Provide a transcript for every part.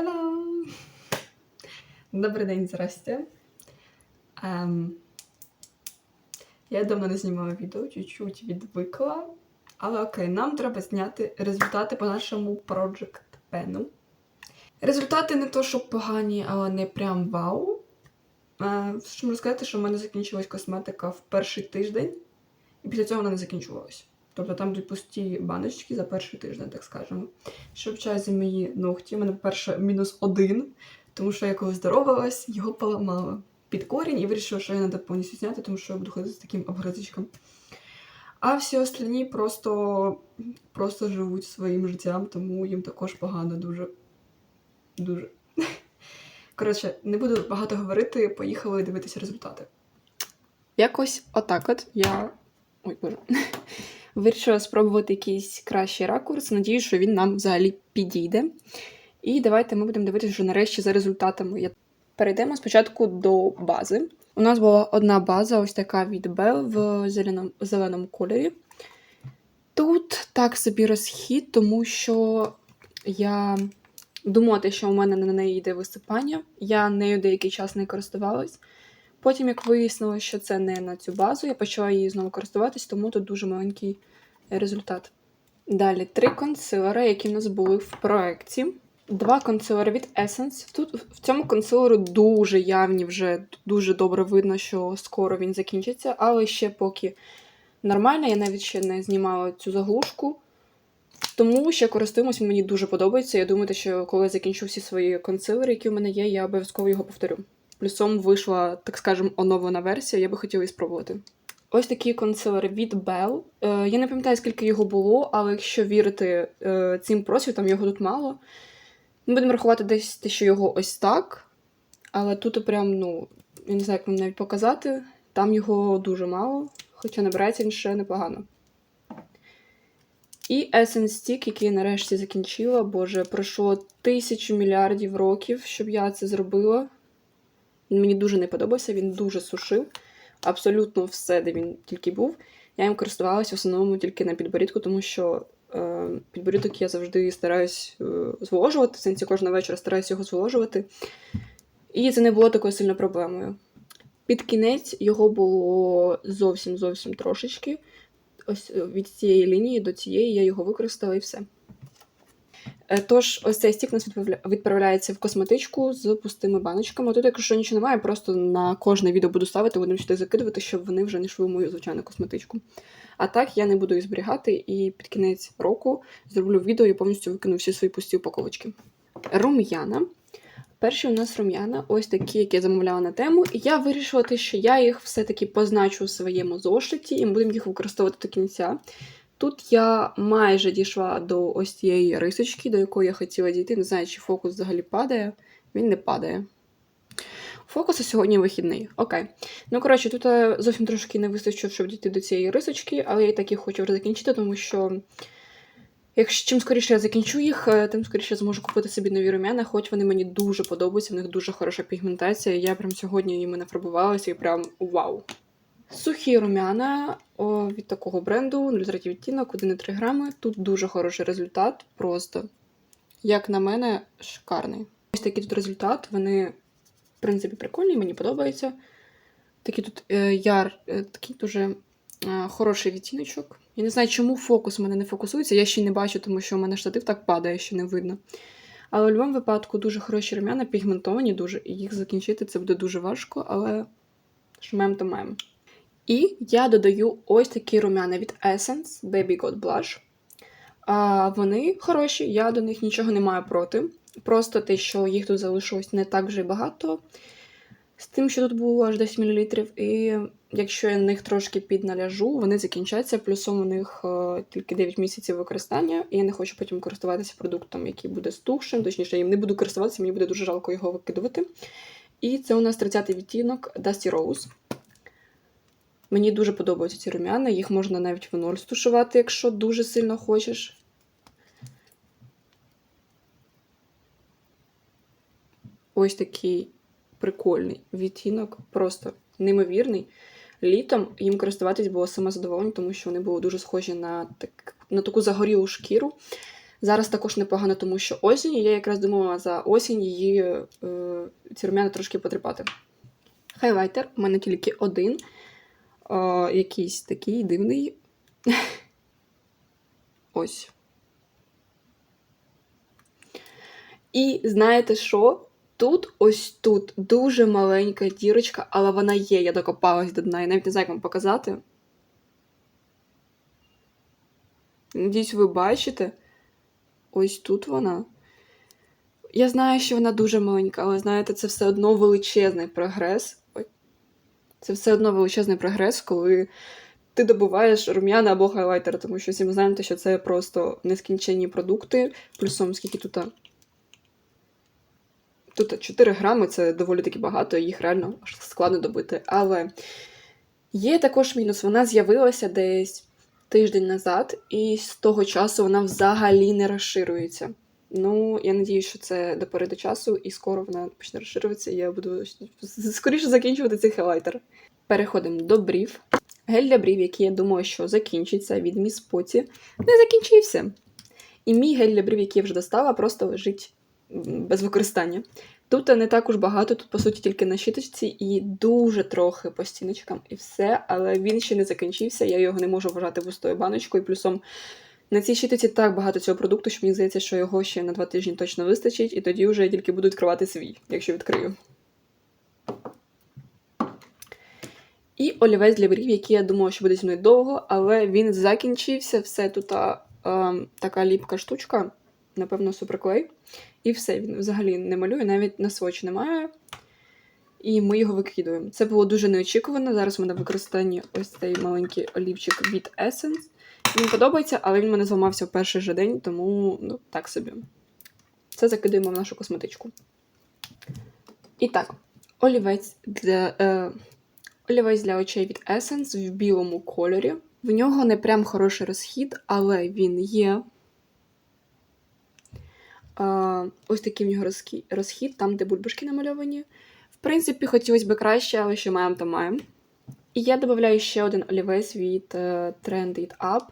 Hello! Добрий день, здрасте. Ем, я давно не знімала відео, чуть-чуть відвикла. Але окей, нам треба зняти результати по нашому Project Pen. Результати не то, що погані, але не прям вау. Е, що можу сказати, що в мене закінчилась косметика в перший тиждень, і після цього вона не закінчувалась. Тобто там йдуть пусті баночки за перший тиждень, так скажемо. Що в часі мої ногті, у мене перше мінус один, тому що я коли здоровалась, його поламала під корінь і вирішила, що я треба повністю зняти, тому що я буду ходити з таким обгризочком. А всі остальні просто, просто живуть своїм життям, тому їм також погано дуже. Дуже. Коротше, не буду багато говорити, поїхали дивитися результати. Якось отак от я. Ой, боже. Вирішила спробувати якийсь кращий ракурс. Надію, що він нам взагалі підійде. І давайте ми будемо дивитися вже нарешті за результатами. Перейдемо спочатку до бази. У нас була одна база, ось така від Bell в зеленому, зеленому кольорі. Тут так собі розхід, тому що я думала, що у мене на неї йде висипання. Я нею деякий час не користувалась. Потім, як вияснилося, що це не на цю базу, я почала її знову користуватись, тому тут дуже маленький результат. Далі три консилери, які в нас були в проекті. Два консилери від Essence. Тут в цьому консилеру дуже явні, вже дуже добре видно, що скоро він закінчиться, але ще поки нормально, я навіть ще не знімала цю заглушку. Тому ще користуємось, мені дуже подобається. Я думаю, що коли закінчу всі свої консилери, які у мене є, я обов'язково його повторю. Плюсом вийшла, так скажемо, оновлена версія, я би хотіла її спробувати. Ось такий консилер від Bell. Е, я не пам'ятаю, скільки його було, але якщо вірити е, цим просвітам, його тут мало. Ми будемо рахувати десь те, що його ось так. Але тут прям, ну, я не знаю, як вам навіть показати. Там його дуже мало, хоча набирається він ще непогано. І Essence Stick, який я нарешті закінчила. Боже, пройшло тисячу мільярдів років, щоб я це зробила. Він мені дуже не подобався, він дуже сушив. Абсолютно все, де він тільки був. Я їм користувалася в основному тільки на підборідку, тому що е, підборідок я завжди стараюсь е, зволожувати. В сенсі кожного вечора стараюсь його зволожувати. І це не було такою сильною проблемою. Під кінець його було зовсім зовсім трошечки. Ось е, від цієї лінії до цієї я його використала і все. Е, Тож, ось цей стік у нас відправляється в косметичку з пустими баночками. Тут, якщо нічого немає, просто на кожне відео буду ставити, будемо сюди закидувати, щоб вони вже не йшли в мою звичайну косметичку. А так я не буду їх зберігати і під кінець року зроблю відео і повністю викину всі свої пусті упаковочки. Рум'яна. Перші у нас рум'яна, ось такі, які я замовляла на тему. І я вирішила, що я їх все-таки позначу у своєму зошиті, і будемо їх використовувати до кінця. Тут я майже дійшла до ось цієї рисочки, до якої я хотіла дійти. Не знаю, чи фокус взагалі падає. Він не падає. Фокус сьогодні вихідний. Окей. Ну, коротше, тут е, зовсім трошки не вистачило, щоб дійти до цієї рисочки, але я і так їх хочу вже закінчити, тому що якщо чим скоріше я закінчу їх, е, тим скоріше зможу купити собі нові рум'яна, хоч вони мені дуже подобаються, в них дуже хороша пігментація. Я прям сьогодні їми нафарбувалася і прям вау. Сухі рум'яна від такого бренду 03 відтінок, 1,3 грами. Тут дуже хороший результат, просто, як на мене, шикарний. Ось такий тут результат. Вони, в принципі, прикольні, мені подобаються. Такий тут е, яр, е, такий дуже е, хороший відтіночок. Я не знаю, чому фокус у мене не фокусується. Я ще не бачу, тому що у мене штатив так падає, що не видно. Але в будь-якому випадку дуже хороші рум'яна, пігментовані дуже, і їх закінчити це буде дуже важко, але шмем то мем. І я додаю ось такі рум'яна від Essence Baby God Blush. А, вони хороші, я до них нічого не маю проти. Просто те, що їх тут залишилось не так вже багато. З тим, що тут було аж 10 мл, і якщо я на них трошки підналяжу, вони закінчаться. Плюсом у них е, тільки 9 місяців використання, і я не хочу потім користуватися продуктом, який буде стухшим. Точніше, я їм не буду користуватися, мені буде дуже жалко його викидувати. І це у нас 30-й відтінок Dusty Rose. Мені дуже подобаються ці рум'яна, їх можна навіть в ноль стушувати, якщо дуже сильно хочеш. Ось такий прикольний відтінок, просто неймовірний. Літом їм користуватись було саме задоволення, тому що вони були дуже схожі на, так, на таку загорілу шкіру. Зараз також непогано, тому що осінь, і я якраз думала за осінь її е, ці рум'яна трошки потріпати. Хайлайтер у мене тільки один, е, якийсь такий дивний. Ось. І знаєте що? Тут, ось тут, дуже маленька дірочка, але вона є, я докопалась до дна. Я навіть не знаю, як вам показати. Надіюсь, ви бачите. Ось тут вона. Я знаю, що вона дуже маленька, але знаєте, це все одно величезний прогрес. Це все одно величезний прогрес, коли ти добуваєш рум'яна або хайлайтер, тому що всі ми знаємо, що це просто нескінченні продукти. Плюсом, скільки тут. Тут 4 грами це доволі таки багато, їх реально складно добити. Але є також мінус. Вона з'явилася десь тиждень назад, і з того часу вона взагалі не розширюється. Ну, я надію, що це до до часу, і скоро вона почне розширюватися, і я буду скоріше закінчувати цей хайлайтер. Переходимо до брів. Гель для брів, який я думаю, що закінчиться від Міс Поті, не закінчився. І мій гель для брів, який я вже достала, просто лежить без використання. Тут не так уж багато, тут, по суті, тільки на щіточці і дуже трохи по стіночкам і все, але він ще не закінчився, я його не можу вважати пустою баночкою. Плюсом на цій щіточці так багато цього продукту, що мені здається, що його ще на два тижні точно вистачить, і тоді вже я тільки буду відкривати свій, якщо відкрию. І олівець для брів, який я думала, що буде зі мною довго, але він закінчився. Все тут а, така ліпка штучка, напевно, суперклей. І все, він взагалі не малює, навіть на своч немає. І ми його викидуємо. Це було дуже неочікувано. Зараз у мене в використанні ось цей маленький олівчик від Essence. Він подобається, але він мене зламався в перший же день, тому ну, так собі. Це закидуємо в нашу косметичку. І так, олівець для е, олівець для очей від Essence в білому кольорі. В нього не прям хороший розхід, але він є. Ось такий в нього розхід, там, де бульбашки намальовані. В принципі, хотілося б краще, але що маємо, то маємо. І я додаю ще один олівець від uh, Trend It Up.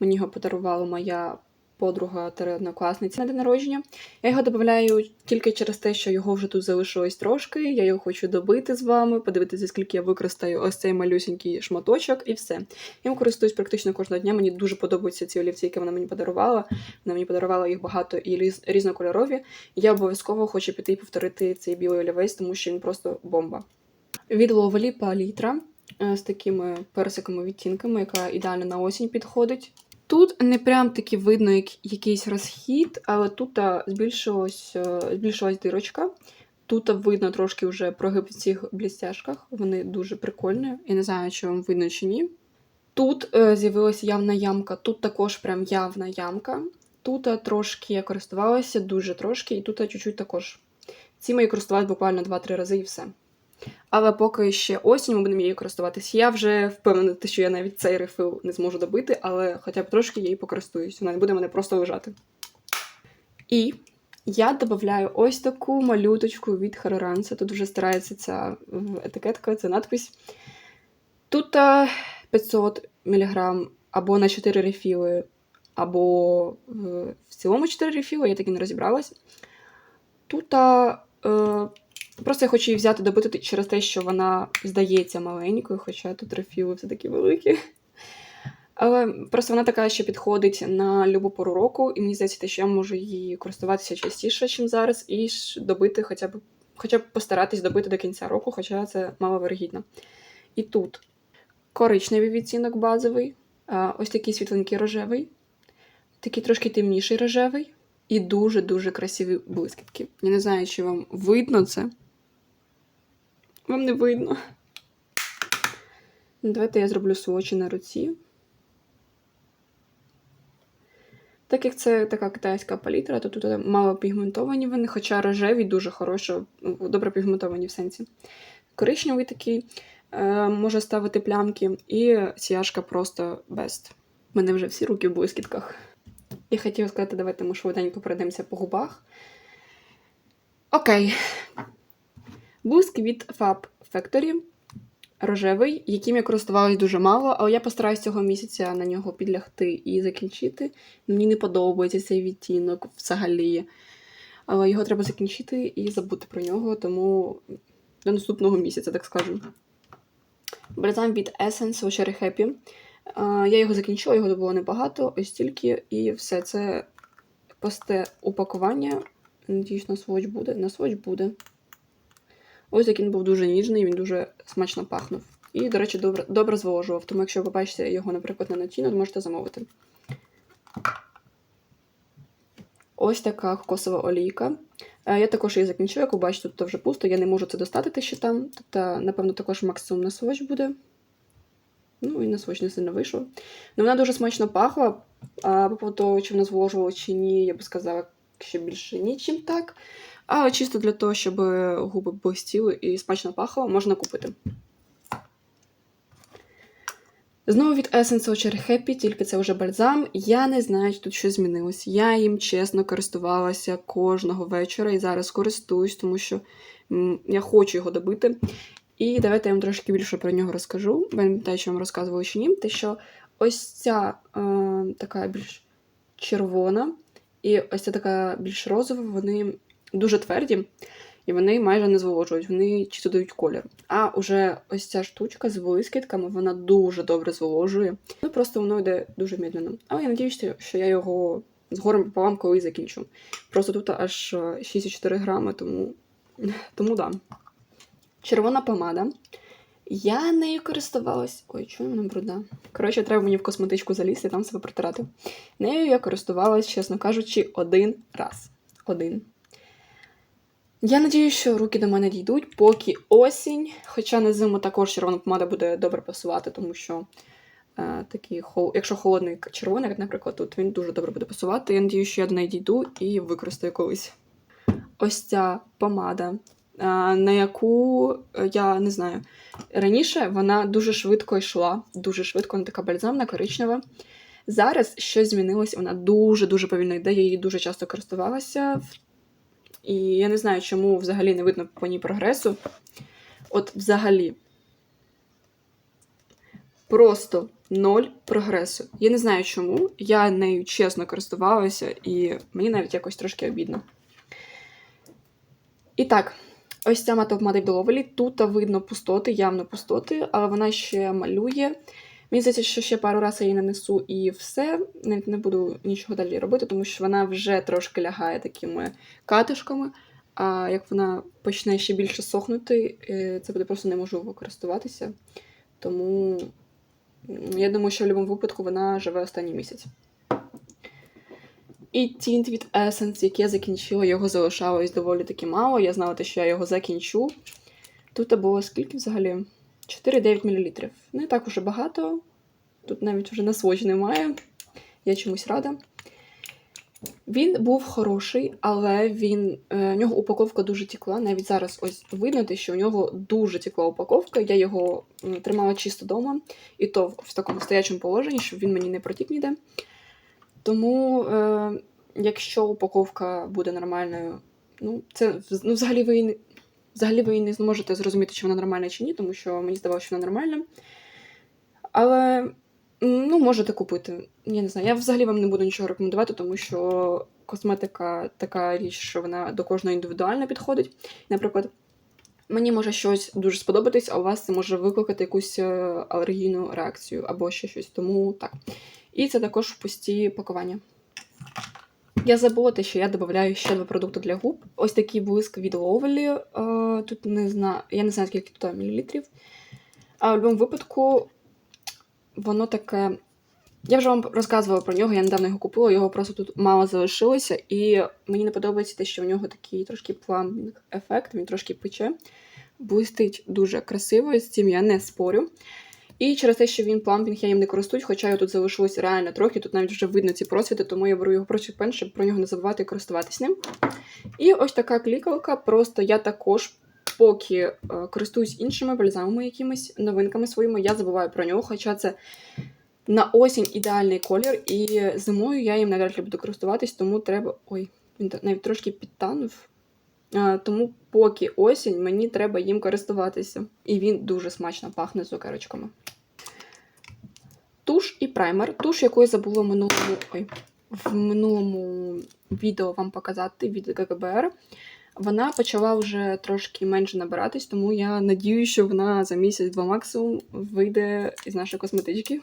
Мені його подарувала моя подруга однокласниця на день народження. Я його додаю тільки через те, що його вже тут залишилось трошки. Я його хочу добити з вами, подивитися, скільки я використаю ось цей малюсенький шматочок, і все. Я користуюсь практично кожного дня. Мені дуже подобаються ці олівці, які вона мені подарувала. Вона мені подарувала їх багато і різнокольорові. Я обов'язково хочу піти і повторити цей білий олівець, тому що він просто бомба. Від Ловелі палітра з такими персиковими відтінками, яка ідеально на осінь підходить. Тут не прям таки видно як якийсь розхід, але тут збільшилась, е, збільшилась дирочка. Тут видно трошки вже прогиб в цих блістяшках. Вони дуже прикольні. Я не знаю, чи вам видно чи ні. Тут е, з'явилася явна ямка, тут також прям явна ямка. Тут е, трошки я користувалася, дуже трошки, і тут чуть-чуть також. Ці мої користувалися буквально 2-3 рази і все. Але поки ще осінь ми будемо її користуватися. Я вже впевнена, що я навіть цей рефил не зможу добити, але хоча б трошки її покористуюсь. Вона не буде мене просто лежати. І я додаю ось таку малюточку від Хараранса. Тут вже старається ця етикетка, ця надпись. Тут 500 мг або на 4 рефіли, або в цілому 4 рефіли, я таки не розібралась. Тут е, Просто я хочу її взяти добити через те, що вона здається маленькою, хоча тут рефіли все таки великі. Але просто вона така, що підходить на любу пору року, і мені здається, що я можу її користуватися частіше, ніж зараз, і добити хоча б хоча б постаратись добити до кінця року, хоча це мало вирогідно. І тут коричневий відцінок базовий, ось такий світленький рожевий, такий трошки темніший рожевий, і дуже-дуже красиві блискітки. Я не знаю, чи вам видно це. Вам не видно. Давайте я зроблю свочі на руці. Так як це така китайська палітра, то тут мало пігментовані вони, хоча рожеві дуже хорошо, добре пігментовані в сенсі. Коричневий такий е, може ставити плямки, і сіяшка просто best. У мене вже всі руки в блискітках. Я хотіла сказати, давайте ми швиденько пройдемося по губах. Окей. Блиск від Fab Factory. рожевий, яким я користувалась дуже мало, але я постараюсь цього місяця на нього підлягти і закінчити. Мені не подобається цей відтінок взагалі. Але його треба закінчити і забути про нього, тому до наступного місяця, так скажу. Бальзам від Essence Cherry Happy. Я його закінчила, його було небагато, ось тільки, і все це пусте упакування. Надіюсь, на своч буде. На своч буде. Ось як він був дуже ніжний, він дуже смачно пахнув. І, до речі, добре, добре зволожував. Тому якщо ви побачите його, наприклад, на ноті, то можете замовити. Ось така кокосова олійка. Е, Я також її закінчила, як ви бачите, тут вже пусто, я не можу це достати ще там. Тобто, напевно, також максимум на своч буде. Ну, і на своч не сильно вийшло. Ну, вона дуже смачно пахла. А по поводу того, чи вона зволожувала чи ні, я би сказала, що більше нічим так. А чисто для того, щоб губи блистіли і смачно пахло, можна купити. Знову від Essence Cherry Happy, тільки це вже бальзам. Я не знаю, чи тут щось змінилось. Я їм чесно користувалася кожного вечора і зараз користуюсь, тому що я хочу його добити. І давайте я вам трошки більше про нього розкажу. Я не пам'ятаю, що вам розказувала чи ні. Те, що ось ця е, така більш червона, і ось ця така більш розова, вони дуже тверді, і вони майже не зволожують, вони чисто дають колір. А уже ось ця штучка з блискітками, вона дуже добре зволожує. Ну просто воно йде дуже медленно. Але я надіюся, що я його згорем пополам колись закінчу. Просто тут аж 6,4 грами, тому, тому да. Червона помада. Я нею користувалась. Ой, чому вона бруда? Коротше, треба мені в косметичку залізти і там себе протирати. Нею я користувалась, чесно кажучи, один раз. Один. Я надіюсь, що руки до мене дійдуть, поки осінь. Хоча на зиму також червона помада буде добре пасувати, тому що е, такий якщо холодний червоний, наприклад, тут він дуже добре буде пасувати. Я надіюсь, що я до неї дійду і використаю колись. Ось ця помада, на яку е, я не знаю. Раніше вона дуже швидко йшла, дуже швидко, вона така бальзамна, коричнева. Зараз щось змінилось, вона дуже-дуже повільно йде, я її дуже часто користувалася. І я не знаю, чому взагалі не видно по ній прогресу. От взагалі. Просто ноль прогресу. Я не знаю чому. Я нею чесно користувалася, і мені навіть якось трошки обідно. І так, ось ця матова модель Доволі. Тут видно пустоти, явно пустоти, але вона ще малює. Мені здається, що ще пару разів я її нанесу і все. Навіть не буду нічого далі робити, тому що вона вже трошки лягає такими катишками. А як вона почне ще більше сохнути, е, це буде просто неможливо користуватися. Тому я думаю, що в будь-якому випадку вона живе останній місяць. І тінт від Essence, який я закінчила, його залишалось доволі таки мало. Я знала, що я його закінчу. Тут було скільки взагалі? 4,9 мл. Не так уже багато. Тут навіть вже на сводч немає. Я чомусь рада. Він був хороший, але він, е, в нього упаковка дуже тікла. Навіть зараз ось видно, що у нього дуже тікла упаковка. Я його тримала чисто вдома, і то в такому стоячому положенні, щоб він мені не протік ніде. Тому, е, якщо упаковка буде нормальною, ну, це ну, взагалі ви Взагалі ви не зможете зрозуміти, чи вона нормальна чи ні, тому що мені здавалося, що вона нормальна. Але ну, можете купити. Я не знаю. Я взагалі вам не буду нічого рекомендувати, тому що косметика така річ, що вона до кожного індивідуально підходить. Наприклад, мені може щось дуже сподобатись, а у вас це може викликати якусь е, алергійну реакцію або ще щось. Тому так. І це також пусті пакування. Я забула те, що я додаю ще два продукти для губ. Ось такий блиск від Lovely. Тут не знаю, я не знаю, скільки тут мілілітрів. А в будь-якому випадку воно таке. Я вже вам розказувала про нього, я недавно його купила, його просто тут мало залишилося, і мені не подобається те, що в нього такий трошки пламінг ефект, він трошки пече. Блистить дуже красиво, з цим я не спорю. І через те, що він плампінг, я їм не користуюсь, хоча його тут залишилось реально трохи, тут навіть вже видно ці просвіти, тому я беру його просвіт пен, щоб про нього не забувати і користуватись ним. І ось така клікалка, просто я також, поки е, користуюсь іншими бальзамами, якимись новинками своїми, я забуваю про нього, хоча це на осінь ідеальний колір, і зимою я їм навряд ли буду користуватись, тому треба. Ой, він навіть трошки підтанув. Е, Тому поки осінь, мені треба їм користуватися. І він дуже смачно пахне цукерочками. Туш і праймер. Туш, яку я забула в минулому, ой, в минулому відео вам показати від ГГБР. Вона почала вже трошки менше набиратись, тому я надію, що вона за місяць-два максимум вийде із нашої косметички.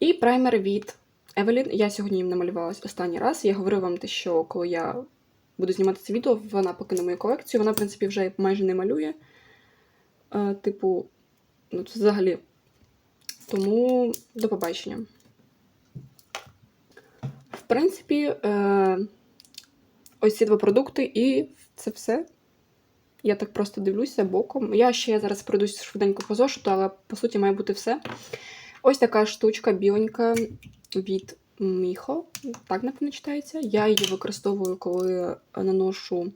І праймер від Evelyn. Я сьогодні їм намалювалась останній раз. Я говорила вам те, що коли я буду знімати це відео, вона покине мою колекцію. Вона, в принципі, вже майже не малює. Е, типу, ну, це взагалі. Тому до побачення. В принципі, е, ось ці два продукти, і це все. Я так просто дивлюся боком. Я ще зараз пройдусь швиденько по зошиту, але по суті має бути все. Ось така штучка біленька від Міхо. Так, напевно, читається. Я її використовую, коли наношу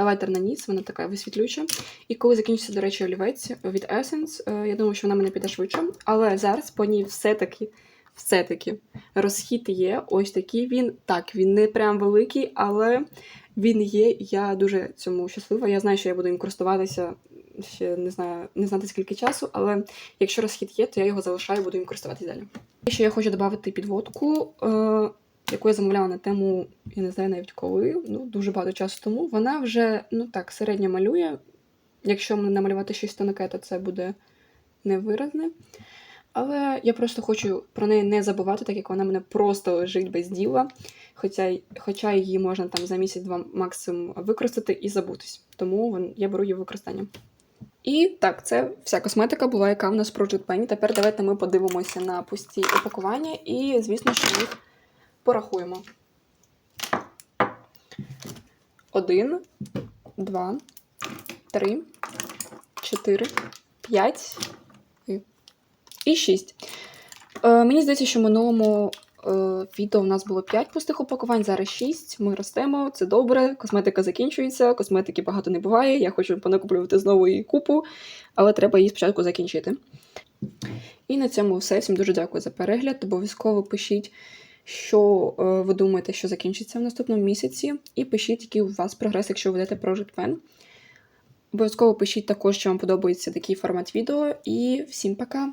хайлайтер на ніс, вона така висвітлююча. І коли закінчиться, до речі, олівець від Essence, е, я думаю, що вона мене піде швидше. Але зараз по ній все-таки все-таки розхід є. Ось такий він. Так, він не прям великий, але він є. Я дуже цьому щаслива. Я знаю, що я буду їм користуватися ще не знаю, не знати скільки часу, але якщо розхід є, то я його залишаю, буду їм користуватися далі. І ще я хочу додати підводку, е, яку я замовляла на тему, я не знаю навіть коли, ну дуже багато часу тому. Вона вже ну так середньо малює. Якщо намалювати щось тонке, то це буде невиразне. Але я просто хочу про неї не забувати, так як вона мене просто лежить без діла. Хоча, хоча її можна там за місяць-два максимум використати і забутись. Тому я беру її використання. І так, це вся косметика була, яка в нас Project Penny. Тепер давайте ми подивимося на пусті упакування і, звісно, що їх порахуємо. Один, два, три, чотири, п'ять і шість. Е, мені здається, що в минулому е, відео у нас було 5 пустих упакувань, зараз 6. Ми ростемо, це добре. Косметика закінчується, косметики багато не буває. Я хочу понакуплювати знову її купу, але треба її спочатку закінчити. І на цьому все. Всім дуже дякую за перегляд. Обов'язково пишіть, що е, ви думаєте, що закінчиться в наступному місяці. І пишіть, який у вас прогрес, якщо ви ведете Project Pen. Обов'язково пишіть також, що вам подобається такий формат відео. І всім пока!